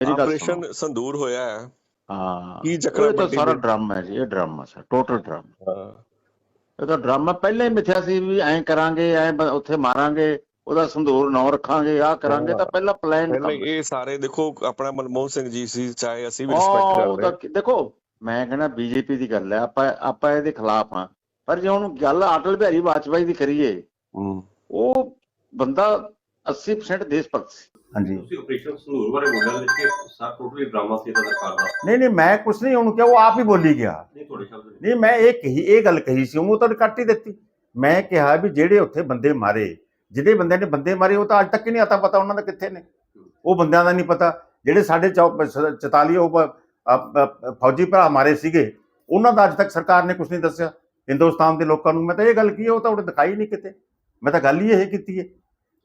ਮੇਰੀ ਗੱਲ ਆਪਰੇਸ਼ਨ ਸੰਦੂਰ ਹੋਇਆ ਹੈ। ਹਾਂ ਕੀ ਚੱਕਰ ਤਾਂ ਸਾਰਾ ਡਰਾਮਾ ਹੈ ਜੀ ਇਹ ਡਰਾਮਾ ਸਰ ਟੋਟਲ ਡਰਾਮਾ। ਹਾਂ। ਇਹ ਤਾਂ ਡਰਾਮਾ ਪਹਿਲਾਂ ਹੀ ਮਿਥਿਆ ਸੀ ਵੀ ਐਂ ਕਰਾਂਗੇ ਐਂ ਉੱਥੇ ਮਾਰਾਂਗੇ ਉਹਦਾ ਸੰਦੂਰ ਨਾਂ ਰੱਖਾਂਗੇ ਆਹ ਕਰਾਂਗੇ ਤਾਂ ਪਹਿਲਾਂ ਪਲਾਨ ਪਹਿਲਾਂ ਇਹ ਸਾਰੇ ਦੇਖੋ ਆਪਣਾ ਮਨਮੋਹਨ ਸਿੰਘ ਜੀ ਸੀ ਚਾਹੇ ਅਸੀਂ ਵੀ ਰਿਸਪੈਕਟ ਕਰਦੇ ਤਾਂ ਹਾਂ। ਦੇਖੋ ਮੈਂ ਕਹਿੰਦਾ ਬੀਜੇਪੀ ਦੀ ਗੱਲ ਹੈ ਆਪਾਂ ਆਪਾਂ ਇਹਦੇ ਖਿਲਾਫ ਹਾਂ। ਪਰ ਜੇ ਹੁਣ ਗੱਲ ਅਟਲ ਬਿਹਾਰੀ ਵਾਜਪਾਈ ਦੀ ਕਰੀਏ ਹੂੰ। ਉਹ ਬੰਦਾ 80% ਦੇਸ਼ ਭਗਤ ਸੀ। ਹਾਂਜੀ। ਤੁਸੀਂ ਆਪਰੇਸ਼ਨ ਸੰਧੂਰ ਬਾਰੇ ਬੋਲਿਆ ਵਿੱਚ ਕਿ ਸਾ ਟੋਟਲੀ ਡਰਾਮਾ ਸੀ ਇਹਦਾ ਸਰਕਾਰ ਦਾ। ਨਹੀਂ ਨਹੀਂ ਮੈਂ ਕੁਛ ਨਹੀਂ ਉਹਨੂੰ ਕਿਹਾ ਉਹ ਆਪ ਹੀ ਬੋਲੀ ਗਿਆ। ਨਹੀਂ ਤੁਹਾਡੇ ਸ਼ਬਦ ਨਹੀਂ ਮੈਂ ਇਹ ਕਹੀ ਇਹ ਗੱਲ ਕਹੀ ਸੀ ਉਹਨੂੰ ਤਾਂ ਕੱਟ ਹੀ ਦਿੱਤੀ। ਮੈਂ ਕਿਹਾ ਵੀ ਜਿਹੜੇ ਉੱਥੇ ਬੰਦੇ ਮਾਰੇ ਜਿਹੜੇ ਬੰਦਿਆਂ ਨੇ ਬੰਦੇ ਮਾਰੇ ਉਹ ਤਾਂ ਅੱਜ ਤੱਕ ਹੀ ਨਹੀਂ ਆਤਾ ਪਤਾ ਉਹਨਾਂ ਦਾ ਕਿੱਥੇ ਨੇ। ਉਹ ਬੰਦਿਆਂ ਦਾ ਨਹੀਂ ਪਤਾ। ਜਿਹੜੇ ਸਾਡੇ ਚੌ- ਸ- 44 ਉਹ ਫੌਜੀ ਭਰਾ ਮਾਰੇ ਸੀਗੇ ਉਹਨਾਂ ਦਾ ਅੱਜ ਤੱਕ ਸਰਕਾਰ ਨੇ ਕੁਝ ਨਹੀਂ ਦੱਸਿਆ। ਹਿੰਦੁਸਤਾਨ ਦੇ ਲੋਕਾਂ ਨੂੰ ਮੈਂ ਤਾਂ ਇਹ ਗੱਲ ਕੀ ਉਹ ਤਾਂ ਉਹਨੇ ਦਿਖਾਈ ਨਹੀਂ ਕਿਤੇ। ਮੈਂ ਤਾਂ ਗੱਲ ਹੀ ਇਹ ਕੀਤੀ ਹੈ।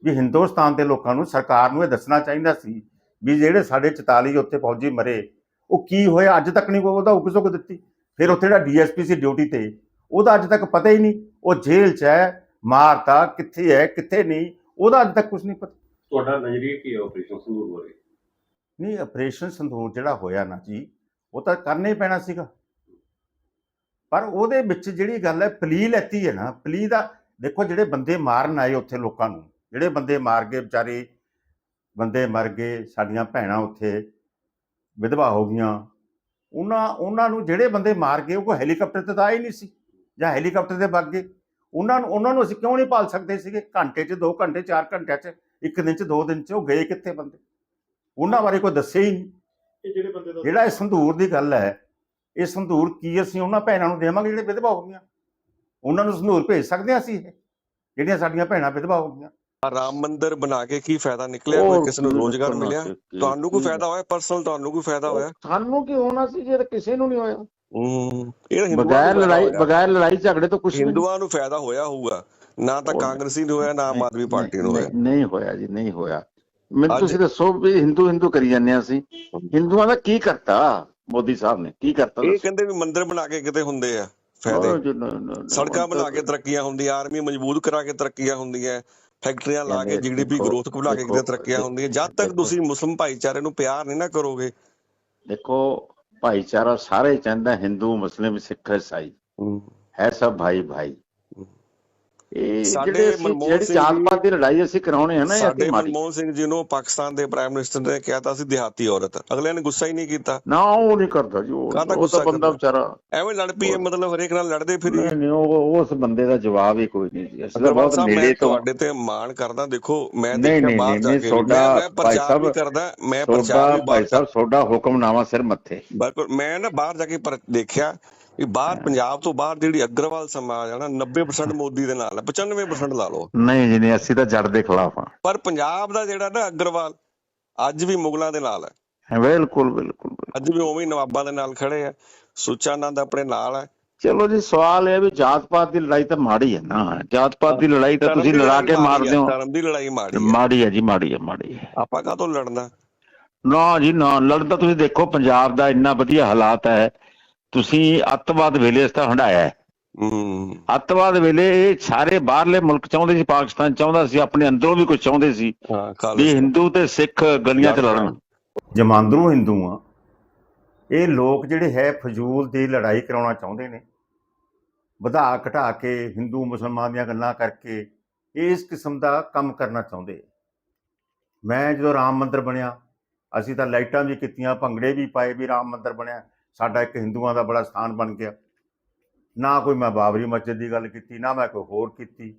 ਵੀ ਹਿੰਦੁਸਤਾਨ ਦੇ ਲੋਕਾਂ ਨੂੰ ਸਰਕਾਰ ਨੂੰ ਇਹ ਦੱਸਣਾ ਚਾਹੀਦਾ ਸੀ ਵੀ ਜਿਹੜੇ ਸਾਡੇ 44 ਉੱਥੇ ਫੌਜੀ ਮਰੇ ਉਹ ਕੀ ਹੋਇਆ? ਅੱਜ ਤੱਕ ਨਹੀਂ ਕੋਈ ਉਹਦਾ ਉਕਸੁਕ ਦਿੱਤੀ। ਫਿਰ ਉੱਥੇ ਜਿਹੜਾ ਡੀਐਸਪੀ ਸੀ ਡਿਊਟੀ ਤੇ ਉਹਦਾ ਅੱਜ ਤੱਕ ਪਤਾ ਹੀ ਨਹੀਂ। ਉਹ ਜੇਲ੍ਹ 'ਚ ਹੈ ਮਾਰਤਾ ਕਿੱਥੇ ਹੈ ਕਿੱਥੇ ਨਹੀਂ ਉਹਦਾ ਅੱਜ ਤੱਕ ਕੁਝ ਨਹੀਂ ਪਤਾ। ਤੁਹਾਡਾ ਨਜ਼ਰੀਆ ਕੀ ਹੈ ਆਪਰੇਸ਼ਨ ਸੰਧੂਰ ਬਾਰੇ? ਨਹੀਂ ਆਪਰੇਸ਼ਨ ਸੰਦੂਰ ਜਿਹੜਾ ਹੋਇਆ ਨਾ ਜੀ ਉਹ ਤਾਂ ਕਰਨਾ ਹੀ ਪੈਣਾ ਸੀਗਾ। ਪਰ ਉਹਦੇ ਵਿੱਚ ਜਿਹੜੀ ਗੱਲ ਹੈ ਪਲੀ ਲੈਤੀ ਹੈ ਨਾ ਪਲੀ ਦਾ ਦੇਖੋ ਜਿਹੜੇ ਬੰਦੇ ਮਾਰਨ ਆਏ ਉੱਥੇ ਲੋਕਾਂ ਨੂੰ ਜਿਹੜੇ ਬੰਦੇ ਮਾਰ ਗਏ ਵਿਚਾਰੇ ਬੰਦੇ ਮਰ ਗਏ ਸਾਡੀਆਂ ਭੈਣਾਂ ਉੱਥੇ ਵਿਧਵਾ ਹੋ ਗਈਆਂ ਉਹਨਾਂ ਉਹਨਾਂ ਨੂੰ ਜਿਹੜੇ ਬੰਦੇ ਮਾਰ ਗਏ ਉਹ ਕੋਈ ਹੈਲੀਕਾਪਟਰ ਤੇ ਤਾਂ ਆਏ ਨਹੀਂ ਸੀ ਜਾਂ ਹੈਲੀਕਾਪਟਰ ਤੇ ਵੱਗ ਗਏ। ਉਹਨਾਂ ਨੂੰ ਉਹਨਾਂ ਨੂੰ ਅਸੀਂ ਕਿਉਂ ਨਹੀਂ ਪਾਲ ਸਕਦੇ ਸੀਗੇ? ਘੰਟੇ 'ਚ 2 ਘੰਟੇ 4 ਘੰਟਿਆਂ 'ਚ ਇੱਕ ਦਿਨ 'ਚ 2 ਦਿਨ 'ਚ ਉਹ ਗਏ ਕਿੱਥੇ ਬੰਦੇ? ਉਹਨਾਂ ਬਾਰੇ ਕੋਈ ਦੱਸਿਆ ਹੀ ਨਹੀਂ। ਇਹ ਜਿਹੜੇ ਬੰਦੇ ਦਾ ਜਿਹੜਾ ਇਹ ਸੰਧੂਰ ਦੀ ਗੱਲ ਹੈ ਇਹ ਸੰਧੂਰ ਕੀ ਅਸੀਂ ਉਹਨਾਂ ਭੈਣਾਂ ਨੂੰ ਦੇਵਾਂਗੇ ਜਿਹੜੇ ਵਿਧਵਾ ਹੋ ਗਈਆਂ। ਉਹਨਾਂ ਨੂੰ ਸੰਧੂਰ ਭੇਜ ਸਕਦੇ ਹਾਂ ਅਸੀਂ ਇਹ ਜਿਹੜੀਆਂ ਸਾਡੀਆਂ ਭੈਣਾਂ ਵਿਧਵਾ ਹੋ ਗਈਆਂ। ਰਾਮ ਮੰਦਿਰ ਬਣਾ ਕੇ ਕੀ ਫਾਇਦਾ ਨਿਕਲਿਆ? ਕੋਈ ਕਿਸੇ ਨੂੰ ਰੋਜ਼ਗਾਰ ਮਿਲਿਆ? ਤੁਹਾਨੂੰ ਕੋਈ ਫਾਇਦਾ ਹੋਇਆ? ਪਰਸਨਲ ਤੁਹਾਨੂੰ ਕੋਈ ਫਾਇਦਾ ਹੋਇਆ? ਸਾਨੂੰ ਕੀ ਹੋਣਾ ਸੀ ਜੇ ਕਿਸੇ ਨੂੰ ਨਹੀਂ ਹੋਇਆ? ਹੂੰ। ਇਹ ਬਗੈਰ ਲੜਾਈ। ਬਗੈਰ ਲੜਾਈ ਝਗੜੇ ਤੋਂ ਕੁਝ ਨਹੀਂ। ਹਿੰਦੂਆਂ ਨੂੰ ਫਾਇਦਾ ਹੋਇਆ ਹੋਊਗਾ। ਨਾ ਤਾਂ ਕਾਂਗਰਸੀ ਨੂੰ ਹੋਇਆ ਨਾ ਆਮ ਆਦਮੀ ਪਾਰਟੀ ਨੂੰ ਹੋਇਆ। ਨਹੀਂ ਹੋਇਆ ਜੀ ਨਹੀਂ ਹੋਇਆ। ਮੈਨੂੰ ਤੁਸੀਂ ਦੱਸੋ ਵੀ ਹਿੰਦੂ ਹਿੰਦੂ ਕਰੀ ਜਾਂਦੇ ਹਾਂ ਅਸੀਂ। ਹਿੰਦੂਆਂ ਦਾ ਕੀ ਕਰਤਾ ਮੋਦੀ ਸਾਹਿਬ ਨੇ? ਕੀ ਕਰਤਾ ਇਹ ਕਹਿੰਦੇ ਵੀ ਮੰਦਿਰ ਬਣਾ ਕੇ ਕਿਤੇ ਹੁੰਦੇ ਆ ਫਾਇਦੇ। ਸੜਕਾਂ ਬਣਾ ਕੇ ਤਰੱਕੀਆਂ ਹੁੰਦੀਆਂ ਆਰਮੀ ਮਜ਼ਬੂਤ ਕਰਾ ਕੇ ਤਰੱਕੀਆਂ ਹੁੰਦੀਆਂ। ਫੈਕਟਰੀਆਂ ਲਾ ਕੇ ਜੀਡੀਪੀ ਗਰੋਥ ਬਣਾ ਕੇ ਕਿਤੇ ਤਰੱਕੀਆਂ ਹੁੰਦੀਆਂ। ਜਦ ਤੱਕ ਤੁਸੀਂ ਮੁਸਲਮ ਭਾਈਚਾਰੇ ਨੂੰ ਪਿਆਰ ਨਹੀਂ ਨਾ ਕਰੋਗੇ। ਦੇਖੋ ਭਾਈਚਾਰਾ ਸਾਰੇ ਚਾਹੁੰਦਾ ਹਿੰਦੂ ਮੁਸਲਿਮ ਸਿੱਖ ਈਸਾਈ ਹੈ। ਸਭ ਭਾਈ ਭਾਈ ਇਹ ਸਾਡੇ ਜਿਹੜੇ ਜਿਹੜੀ ਸਿੰਘ ਜਾਤ ਜੀ- ਪਾਤ ਦੀ ਲੜਾਈ ਅਸੀਂ ਕਰਾਉਣੇ ਆ ਨਾ ਸਾਡੇ ਮਨਮੋਹਨ ਸਿੰਘ ਜੀ ਨੂੰ ਪਾਕਿਸਤਾਨ ਦੇ ਪ੍ਰਾਈਮ ਮਿਨਿਸਟਰ ਨੇ ਕਿਹਾ ਤਾਂ ਸੀ ਦਿਹਾਤੀ ਔਰਤ। ਅਗਲਿਆਂ ਨੇ ਗੁੱਸਾ ਹੀ ਨਹੀਂ ਕੀਤਾ। ਨਾ ਉਹ ਨਹੀਂ ਕਰਦਾ ਜੀ ਉਹ ਤਾਂ ਬੰਦਾ? ਵਿਚਾਰਾ ਐਵੇਂ ਲੜ ਪਈਏ ਮਤਲਬ ਹਰੇਕ ਨਾਲ ਲੜਦੇ ਫਿਰੀ। ਨਹੀਂ ਉਹ ਉਸ ਬੰਦੇ ਦਾ ਜਵਾਬ ਹੀ ਕੋਈ ਨਹੀਂ ਜੀ। ਅਸੀਂ ਤਾਂ ਬਹੁਤ ਨੇੜੇ ਤੋਂ ਤੁਹਾਡੇ ਤੇ ਮਾਣ ਕਰਦਾ ਦੇਖੋ ਮੈਂ ਦੇਖਿਆ ਬਾਹਰ ਜਾ ਕੇ। ਮੈਂ ਪ੍ਰਚਾਰ ਵੀ ਕਰਦਾ ਮੈਂ ਪ੍ਰਚਾਰ ਵੀ ਭਾਈ ਸਾਹਿਬ ਤੁਹਾਡਾ ਹੁਕਮਨਾਮਾ ਸਿਰ ਮੱਥੇ। ਬਿਲਕੁਲ ਮੈਂ ਨਾ ਬਾਹਰ ਜਾ ਕੇ ਦੇਖਿਆ ਵੀ ਬਾਹਰ ਪੰਜਾਬ ਤੋਂ ਬਾਹਰ ਜਿਹੜੀ ਅਗਰਵਾਲ ਸਮਾਜ ਆ ਨਾ 90% ਮੋਦੀ ਦੇ ਨਾਲ ਹੈ 95% ਲਾ ਲਓ। ਨਹੀਂ ਜੀ ਨਹੀਂ ਅਸੀਂ ਤਾਂ ਜੜ ਦੇ ਖਿਲਾਫ ਪਰ ਪੰਜਾਬ ਦਾ ਜਿਹੜਾ ਨਾ ਅਗਰਵਾਲ ਅੱਜ ਵੀ ਮੁਗਲਾਂ ਦੇ ਨਾਲ ਹੈ। ਹਾਂ ਬਿਲਕੁਲ ਬਿਲਕੁਲ। ਅੱਜ ਵੀ ਉਵੇਂ ਹੀ ਨਵਾਬਾਂ ਦੇ ਨਾਲ ਖੜੇ ਆ। ਸੁੱਚਾ ਆਨੰਦ ਆਪਣੇ ਨਾਲ ਹੈ। ਚਲੋ ਜੀ ਸਵਾਲ ਇਹ ਹੈ ਵੀ ਜਾਤ ਪਾਤ ਦੀ ਲੜਾਈ ਤਾਂ ਮਾੜੀ ਹੈ ਨਾ। ਜਾਤ ਪਾਤ ਦੀ ਲੜਾਈ ਤਾਂ ਤੁਸੀਂ ਲੜਾ ਕੇ ਮਾਰਦੇ ਹੈ, ਹੋ। ਧਰਮ ਦੀ ਲੜਾਈ ਮਾੜੀ ਹੈ। ਮਾੜੀ ਹੈ ਜੀ ਮਾੜੀ ਹੈ ਮਾੜੀ ਹੈ। ਆਪਾਂ ਕਾਹਤੋਂ ਲੜਨਾ? ਨਾ ਜੀ ਨਾ। ਲੜਦਾ ਤੁਸੀਂ ਦੇਖੋ ਪੰਜਾਬ ਦਾ ਇੰਨਾ ਵਧੀਆ ਹਾਲਾਤ ਹੈ ਤੁਸੀਂ ਅੱਤਵਾਦ ਵੇਲੇ ਇਸ ਤਾਂ ਹੰਡਾਇਆ ਹੈ। ਅੱਤਵਾਦ ਵੇਲੇ ਇਹ ਸਾਰੇ ਬਾਹਰਲੇ ਮੁਲਕ ਚਾਹੁੰਦੇ ਸੀ ਪਾਕਿਸਤਾਨ ਚਾਹੁੰਦਾ ਸੀ ਆਪਣੇ ਅੰਦਰੋਂ ਵੀ ਕੁਝ ਚਾਹੁੰਦੇ ਸੀ ਵੀ ਹਿੰਦੂ ਤੇ ਸਿੱਖ ਗਲੀਆਂ 'ਚ ਲੜਨ। ਜਮਾਂਦਰੂ ਹਿੰਦੂ ਆ ਇਹ ਲੋਕ ਜਿਹੜੇ ਹੈ ਫਜ਼ੂਲ ਦੀ ਲੜਾਈ ਕਰਾਉਣਾ ਚਾਹੁੰਦੇ ਨੇ। ਵਧਾ ਘਟਾ ਕੇ ਹਿੰਦੂ ਮੁਸਲਮਾਨ ਦੀਆਂ ਗੱਲਾਂ ਕਰਕੇ ਇਸ ਕਿਸਮ ਦਾ ਕੰਮ ਕਰਨਾ ਚਾਹੁੰਦੇ। ਮੈਂ ਜਦੋਂ ਰਾਮ ਮੰਦਿਰ ਬਣਿਆ ਅਸੀਂ ਤਾਂ ਲਾਈਟਾਂ ਵੀ ਕੀਤੀਆਂ ਭੰਗੜੇ ਵੀ ਪਾਏ ਵੀ ਰਾਮ ਮੰਦਿਰ ਬਣਿਆ। ਸਾਡਾ ਇੱਕ ਹਿੰਦੂਆਂ ਦਾ ਬੜਾ ਸਥਾਨ ਬਣ ਗਿਆ। ਨਾ ਕੋਈ ਮੈਂ ਬਾਬਰੀ ਮਸਜਿਦ ਦੀ ਗੱਲ ਕੀਤੀ, ਨਾ ਮੈਂ ਕੋਈ ਹੋਰ ਕੀਤੀ।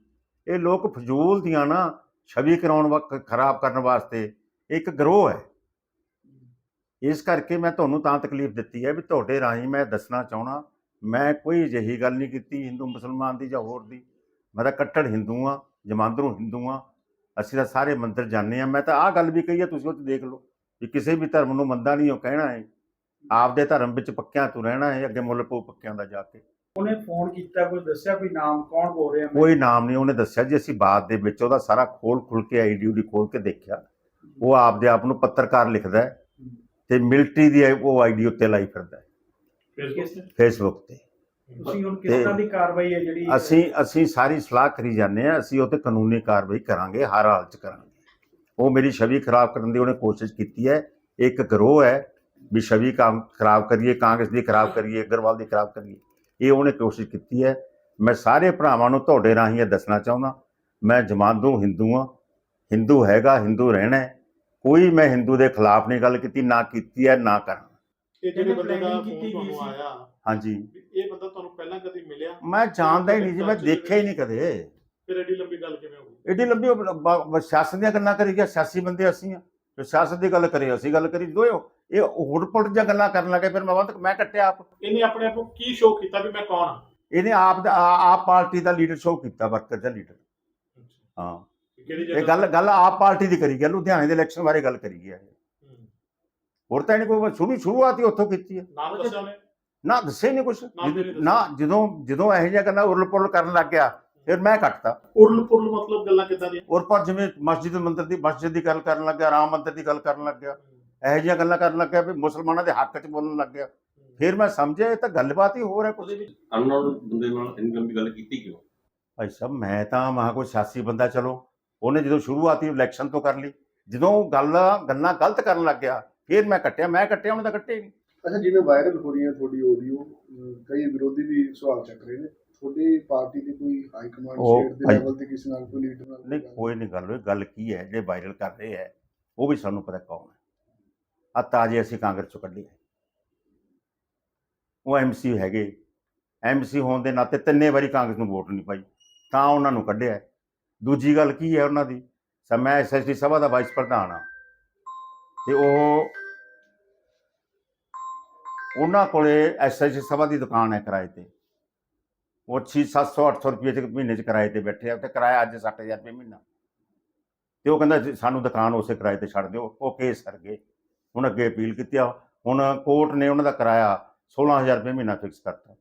ਇਹ ਲੋਕ ਫਜ਼ੂਲ ਦੀਆਂ ਨਾ ਛਵੀ ਕਰਾਉਣ ਵਕ, ਖਰਾਬ ਕਰਨ ਵਾਸਤੇ ਇੱਕ ਗਰੋਹ ਹੈ। ਇਸ ਕਰਕੇ ਮੈਂ ਤੁਹਾਨੂੰ ਤਾਂ ਤਕਲੀਫ ਦਿੱਤੀ ਹੈ ਵੀ ਤੁਹਾਡੇ ਰਾਹੀਂ ਮੈਂ ਦੱਸਣਾ ਚਾਹਣਾ ਮੈਂ ਕੋਈ ਅਜਿਹੀ ਗੱਲ ਨਹੀਂ ਕੀਤੀ ਹਿੰਦੂ ਮੁਸਲਮਾਨ ਦੀ ਜਾਂ ਹੋਰ ਦੀ। ਮੈਂ ਤਾਂ ਕੱਟੜ ਹਿੰਦੂ ਆ ਜਮਾਂਦਰੂ ਹਿੰਦੂ ਆ ਅਸੀਂ ਤਾਂ ਸਾਰੇ ਮੰਦਰ ਜਾਂਦੇ ਆ ਮੈਂ ਤਾਂ ਆਹ ਗੱਲ ਵੀ ਕਹੀ ਹੈ, ਤੁਸੀਂ ਉਹ 'ਚ ਦੇਖ ਲਓ ਕਿ ਕਿਸੇ ਵੀ ਧਰਮ ਨੂੰ ਮੰਦਾ ਨਹੀਂ, ਉਹ ਕਹਿਣਾ ਹੈ। ਆਪਦੇ ਧਰਮ ਵਿੱਚ ਪੱਕਿਆਂ ਤੋਂ ਰਹਿਣਾ ਹੈ ਅੱਗੇ ਮੁੱਲ ਪਊ ਪੱਕਿਆਂ ਦਾ ਜਾ ਕੇ। ਉਹਨੇ ਫੋਨ ਕੀਤਾ ਕੋਈ ਦੱਸਿਆ ਕੋਈ ਨਾਮ ਕੌਣ ਬੋਲ ਰਿਹਾ? ਕੋਈ ਨਾਮ ਨਹੀਂ ਉਹਨੇ ਦੱਸਿਆ ਜੀ ਅਸੀਂ ਬਾਅਦ ਦੇ ਵਿੱਚ ਉਹਦਾ ਸਾਰਾ ਖੋਲ ਖੁੱਲ ਕੇ ਆਈਡੀ ਉਡੀ ਖੋਲ ਕੇ ਦੇਖਿਆ। ਉਹ ਆਪਦੇ ਆਪ ਨੂੰ ਪੱਤਰਕਾਰ ਲਿਖਦਾ ਹੈ ਤੇ ਮਿਲਟਰੀ ਦੀ ਉਹ ਆਈਡੀ ਉੱਤੇ ਲਾਈ ਫਿਰਦਾ ਹੈ। ਫੇਸਬੁੱਕ ਤੇ? ਤੁਸੀਂ ਹੁਣ ਕਿਸ ਤੇ ਤਰ੍ਹਾਂ ਦੀ ਕਾਰਵਾਈ ਹੈ ਜਿਹੜੀ ਅਸੀਂ ਅਸੀਂ ਸਾਰੀ ਸਲਾਹ ਕਰੀ ਜਾਂਦੇ ਆ ਅਸੀਂ ਉਹ ਤੇ ਕਾਨੂੰਨੀ ਕਾਰਵਾਈ ਕਰਾਂਗੇ ਹਰ ਹਾਲ ਚ ਕਰਾਂਗੇ। ਉਹ ਮੇਰੀ ਛਵੀ ਖਰਾਬ ਕਰਨ ਦੀ ਉਹਨੇ ਕੋਸ਼ਿਸ਼ ਕੀਤੀ ਹੈ। ਇੱਕ ਗਰੋਹ ਹੈ ਵੀ ਛਵੀ ਕੰਮ ਖਰਾਬ ਕਰੀਏ ਕਾਂਗਰਸ ਦੀ ਖਰਾਬ ਕਰੀਏ ਅਗਰਵਾਲ ਦੀ ਖਰਾਬ ਕਰੀਏ। ਇਹ ਉਹਨੇ ਕੋਸ਼ਿਸ਼ ਕੀਤੀ ਹੈ। ਮੈਂ ਸਾਰੇ ਭਰਾਵਾਂ ਨੂੰ ਤੁਹਾਡੇ ਰਾਹੀਂ ਇਹ ਦੱਸਣਾ ਚਾਹੁੰਦਾ। ਮੈਂ ਜਮਾਂਦੂ ਹਿੰਦੂ ਹਾਂ। ਹਿੰਦੂ ਹੈਗਾ ਹਿੰਦੂ ਰਹਿਣਾ ਹੈ। ਕੋਈ ਮੈਂ ਹਿੰਦੂ ਦੇ ਖਿਲਾਫ ਨਹੀਂ ਗੱਲ ਕੀਤੀ ਨਾ ਕੀਤੀ ਹੈ ਨਾ ਕਰਾਂ। ਇਹ ਜਿਹੜੇ ਇਹਨੇ ਬੰਦੇ ਦਾ planning ਫੋਨ ਕੀਤੀ ਗਈ ਤੁਹਾਨੂੰ ਸੀ। ਆਇਆ ਹਾਂਜੀ। ਵੀ ਇਹ ਬੰਦਾ ਤੁਹਾਨੂੰ ਪਹਿਲਾਂ ਕਦੀ ਮਿਲਿਆ? ਮੈਂ ਜਾਣਦਾ ਹੀ ਨਹੀਂ ਜੀ ਮੈਂ ਦੇਖਿਆ ਹੀ ਨਹੀਂ ਕਦੇ। ਫਿਰ ਐਡੀ ਲੰਬੀ ਗੱਲ ਕਿਵੇਂ ਹੋ ਗਈ? ਏਡੀ ਲੰਬੀ ਸਿਆਸਤ ਦੀਆਂ ਗੱਲਾਂ ਕਰੀ ਗਿਆ ਸਿਆਸੀ ਬੰਦੇ ਅਸੀਂ ਆ ਤੇ ਸਿਆਸਤ ਦੀ ਗੱਲ ਕਰੀ ਅਸੀਂ ਗੱਲ ਕਰੀ ਦੋਇਓ। ਇਹ ਹੁੜਪੁੜ ਜਾਂ ਗੱਲਾਂ ਕਰਨ ਲੱਗੇ ਫਿਰ ਮੈਂ ਬੰਦ ਮੈਂ ਕੱਟਿਆ ਆਪ। ਇਹਨੇ ਆਪਣੇ ਆਪ ਨੂੰ ਕੀ ਸ਼ੋਅ ਕੀਤਾ ਵੀ ਮੈਂ ਕੌਣ ਹਾਂ? ਇਹਨੇ ਆਪ ਦਾ ਆ- ਆਪ ਪਾਰਟੀ ਦਾ ਲੀਡਰ ਸ਼ੋਅ ਕੀਤਾ ਵਰਕਰ ਦਾ ਲੀਡਰ ਹਾਂ। ਕਿਹੜੀ ਇਹ ਗੱਲ ਗੱਲ ਆਪ ਪਾਰਟੀ ਦੀ ਕਰੀ ਗਿਆ ਲੁਧਿਆਣੇ ਦੇ ਇਲੈਕਸ਼ਨ ਬਾਰੇ ਗੱਲ ਕਰੀ। ਹੂੰ। ਹੋਰ ਤਾਂ ਇਹਨੇ ਕੋਈ ਸ਼ੁਰੂ ਸ਼ੁਰੂਆਤ ਹੀ ਉੱਥੋਂ ਕੀਤੀ ਹੈ ਨਾਮ ਦੱਸਿਆ ਉਹਨੇ? ਨਾ ਦੱਸੇ ਨਹੀਂ ਕੁਛ। ਨਾਮ ਵੀ ਨਹੀਂ ਨਾ ਜਦੋਂ ਜਦੋਂ ਇਹੋ ਜਿਹੀਆਂ ਗੱਲਾਂ ਉਰਲ ਪੁਰਲ ਕਰਨ ਲੱਗ ਗਿਆ ਫਿਰ ਮੈਂ ਕੱਟਤਾ। ਉਰਲ ਪੁਰਲ ਮਤਲਬ ਗੱਲਾਂ ਕਿੱਦਾਂ ਦੀਆਂ? ਔਰ ਪਰ ਜਿਵੇਂ ਮਸਜਿਦ ਮੰਦਰ ਦੀ ਮਸਜਿਦ ਦੀ ਗੱਲ ਕਰਨ ਲੱਗ ਗਿਆ ਰਾਮ ਮੰਦਰ ਦੀ ਗੱਲ ਕਰਨ ਲੱਗ ਗਿਆ ਇਹੋ ਜਿਹੀਆਂ ਗੱਲਾਂ ਕਰਨ ਲੱਗ ਗਿਆ ਵੀ ਮੁਸਲਮਾਨਾਂ ਦੇ ਹੱਕ 'ਚ ਬੋਲਣ ਲੱਗ ਗਿਆ ਫਿਰ ਮੈਂ ਸਮਝਿਆ ਇਹ ਤਾਂ ਗੱਲਬਾਤ ਹੀ ਹੋਰ ਹੈ ਕੁਝ ਵਿੱਚ ਅਨਨੋਨ ਬੰਦੇ ਨਾਲ ਇੰਨੀ ਲੰਬੀ ਗੱਲ ਕੀਤੀ ਕਿਉਂ? ਭਾਈ ਸਾਹਿਬ ਮੈਂ ਤਾਂ ਮਹਾ ਕੋਈ ਸਿਆਸੀ ਬੰਦਾ ਚਲੋ ਉਹਨੇ ਜਦੋਂ ਸ਼ੁਰੂਆਤੀ ਇਲੈਕਸ਼ਨ ਤੋਂ ਕਰ ਲਈ ਜਦੋਂ ਗੱਲ ਗੱਲਾਂ ਗਲਤ ਕਰਨ ਲੱਗ ਗਿਆ ਫਿਰ ਮੈਂ ਕੱਟਿਆ ਮੈਂ ਕੱਟਿਆ ਉਹਨੇ ਤਾਂ ਕੱਟੇ ਨਹੀਂ। ਅੱਛਾ ਜਿਵੇਂ ਵਾਇਰਲ ਹੋ ਰਹੀ ਹੈ ਤੁਹਾਡੀ ਆਡੀਓ ਕਈ ਵਿਰੋਧੀ ਵੀ ਸਵਾਲ ਚੱਕ ਰਹੇ ਨੇ। ਤੁਹਾਡੀ ਪਾਰਟੀ ਦੀ ਕੋਈ ਹਾਈ ਕਮਾਂਡ ਉਹ ਸਟੇਟ ਦੇ ਭਾਈ- ਲੈਵਲ ਤੇ ਕਿਸੇ ਨਾਲ ਕੋਈ ਲੀਡਰ ਨਾਲ ਨਹੀਂ ਕੋਈ ਨਹੀਂ ਗੱਲ ਹੋਈ। ਗੱਲ ਕੀ ਹੈ? ਜਿਹੜੇ ਵਾਇਰਲ ਕਰ ਰਹੇ ਹੈ ਉਹ ਵੀ ਸਾਨੂੰ ਪਤਾ ਕੌਣ ਹੈ। ਆ ਤਾਜੇ ਅਸੀਂ ਕਾਂਗਰਸ ਚੋਂ ਕੱਢੇ ਹੈ। ਉਹ ਐਮਸੀ ਹੈਗੇ। ਐਮਸੀ ਹੋਣ ਦੇ ਨਾਤੇ ਤਿੰਨੇ ਵਾਰੀ ਕਾਂਗਰਸ ਨੂੰ ਵੋਟ ਨਹੀਂ ਪਾਈ। ਤਾਂ ਉਹਨਾਂ ਨੂੰ ਕੱਢਿਆ ਹੈ। ਦੂਜੀ ਗੱਲ ਕੀ ਹੈ ਉਹਨਾਂ ਦੀ? ਸਰ ਮੈਂ ਐਸਐਸਟੀ ਸਭਾ ਦਾ ਵਾਈਸ ਪ੍ਰਧਾਨ ਆ ਤੇ ਉਹ ਉਹਨਾਂ ਕੋਲੇ ਐਸਐਸਟੀ ਸਭਾ ਦੀ ਦੁਕਾਨ ਹੈ ਕਿਰਾਏ ਤੇ। ਉਹ 6 700 800 ਰੁਪਏ ਚ ਮਹੀਨੇ ਚ ਕਿਰਾਏ ਤੇ ਬੈਠੇ ਆ, ਤੇ ਕਿਰਾਇਆ ਅੱਜ 60000 ਰੁਪਏ ਮਹੀਨਾ। ਤੇ ਉਹ ਕਹਿੰਦਾ ਜੀ, ਸਾਨੂੰ ਦੁਕਾਨ ਉਸੇ ਕਿਰਾਏ ਤੇ ਛੱਡ ਦਿਓ, ਉਹ ਕੇਸ ਕਰ ਗਏ। ਹੁਣ ਅੱਗੇ ਅਪੀਲ ਕੀਤੀ ਆ, ਹੁਣ ਕੋਰਟ ਨੇ ਉਹਨਾਂ ਦਾ ਕਿਰਾਇਆ 16000 ਰੁਪਏ ਮਹੀਨਾ ਫਿਕਸ ਕਰਤਾ।